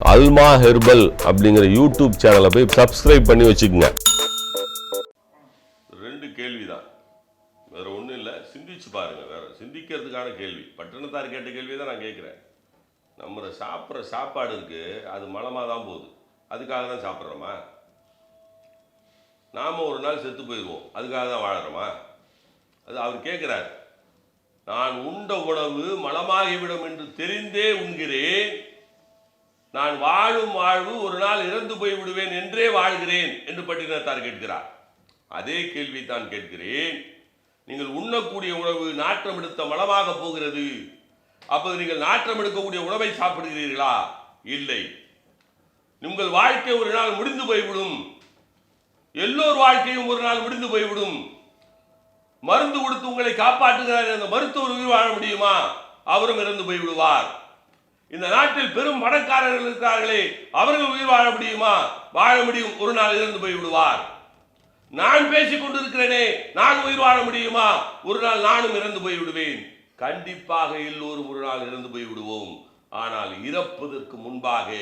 அல்மா herbal அப்படிங்கிற YouTube சேனலை போய் சப்ஸ்கிரைப் பண்ணி வச்சுக்கோங்க. ரெண்டு கேள்விதான். வேற ஒன்றும் இல்லை. சிந்திச்சு பாருங்க வேற. சிந்திக்கிறதுக்கான கேள்வி. பட்டணத்தார் கேட்ட கேள்வி தான் நான் கேட்குறேன் நம்ம சாப்பிட்ற சாப்பாடு இருக்கு. அது மலமாக தான் போகுது. அதுக்காக தான் சாப்பிட்றோமா? நாம் ஒரு நாள் செத்து போயிடுவோம் அதுக்காக தான் வாழறோமா? அது அவர் கேட்குறார் நான் உண்ட உணவு மலமாகிவிடும் என்று தெரிந்தே உண்கிறேன். நான் வாழும் வாழ்வு ஒரு நாள் இறந்து போய் விடுவேன் என்றே வாழ்கிறேன் என்று பட்டினத்தார் கேட்கிறார். அதே கேள்வி தான் கேட்கிறேன். நீங்கள் உண்ணக்கூடிய உணவு நாற்றம் எடுத்த மலமாக போகிறது. அப்போது நீங்கள் நாற்றம் எடுக்கக்கூடிய உணவை சாப்பிடுகிறீர்களா? இல்லை. உங்கள் வாழ்க்கை ஒரு நாள் முடிந்து போய்விடும். எல்லோர் வாழ்க்கையும் ஒரு நாள் முடிந்து போய்விடும். மருந்து கொடுத்து உங்களை காப்பாற்றுகிறார் அந்த மருத்துவர் உயிர் வாழ முடியுமா? அவரும் இறந்து போய்விடுவார். இந்த நாட்டில் பெரும் பணக்காரர்கள் இருக்கிறார்களே அவர்கள் உயிர் வாழ முடியுமா? வாழ முடியும். ஒரு நாள் இறந்து போய் விடுவார். நான் பேசிக் கொண்டிருக்கிறேனே நான் உயிர் வாழ முடியுமா? ஒரு நாள் நானும் இறந்து போய் விடுவேன். கண்டிப்பாக எல்லோரும் ஒரு நாள் இறந்து போய் விடுவோம். ஆனால் இறப்பதற்கு முன்பாக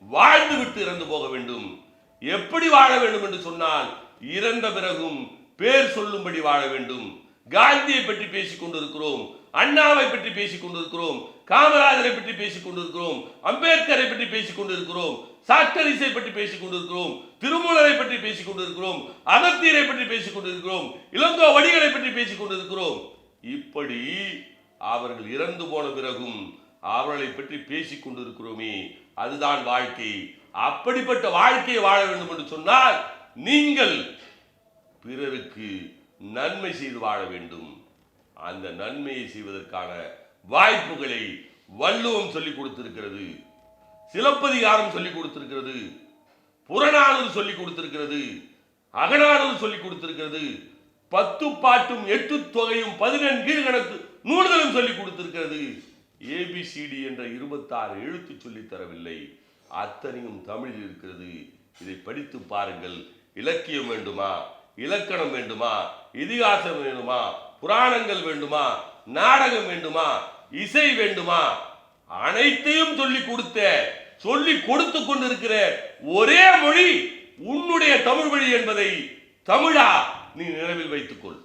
வாழ்ந்து விட்டு இறந்து போக வேண்டும். எப்படி வாழ வேண்டும் என்று சொன்னால் இறந்த பிறகும் பேர் சொல்லும்படி வாழ வேண்டும். காந்தியை பற்றி பேசிக் கொண்டிருக்கிறோம் அண்ணாவை பற்றி பேசிக் கொண்டிருக்கிறோம் காமராஜரை பற்றி பேசிக் கொண்டிருக்கிறோம் அம்பேத்கரை பற்றி பேசிக் கொண்டிருக்கிறோம் சாக்டரிசை பற்றி பேசிக் கொண்டிருக்கிறோம் திருமூலரை பற்றி பேசிக் கொண்டிருக்கிறோம் அகத்தியரை பற்றி பேசிக் கொண்டிருக்கிறோம் இளங்கோ வடிகளை பற்றி பேசிக் கொண்டிருக்கிறோம் இப்படி அவர்கள் இறந்து போன பிறகும் அவர்களை பற்றி பேசிக் கொண்டிருக்கிறோமே அதுதான் வாழ்க்கை. அப்படிப்பட்ட வாழ்க்கையை வாழ வேண்டும் என்று சொன்னால் நீங்கள் பிறருக்கு நன்மை செய்து வாழ வேண்டும். அந்த நன்மையை செய்வதற்கான வாய்ப்புகளை வள்ளுவம் சொல்லிக் கொடுத்திருக்கிறது. சிலப்பதிகாரம் சொல்லிக் கொடுத்திருக்கிறது. புறநானூறு சொல்லிக் கொடுத்திருக்கிறது. அகநானூறு சொல்லிக் கொடுத்திருக்கிறது. பத்து பாட்டும் எட்டு தொகையும் பதினெண்டு கீழ்கணக்கு நூல்களும் சொல்லிக் கொடுத்திருக்கிறது. ஏபிசிடி என்ற இருபத்தாறு எழுத்து சொல்லித் தரவில்லை. அத்தனையும் தமிழில் இருக்கிறது. இதை படித்து பாருங்கள். இலக்கியம் வேண்டுமா? இலக்கணம் வேண்டுமா? இதிகாசம் வேண்டுமா? புராணங்கள் வேண்டுமா? நாடகம் வேண்டுமா? இசை வேண்டுமா? அனைத்தையும் சொல்லி கொடுத்த சொல்லி கொடுத்து கொண்டிருக்கிற ஒரே மொழி உன்னுடைய தமிழ் மொழி என்பதை தமிழா நீ நினைவில் வைத்துக்கொள்.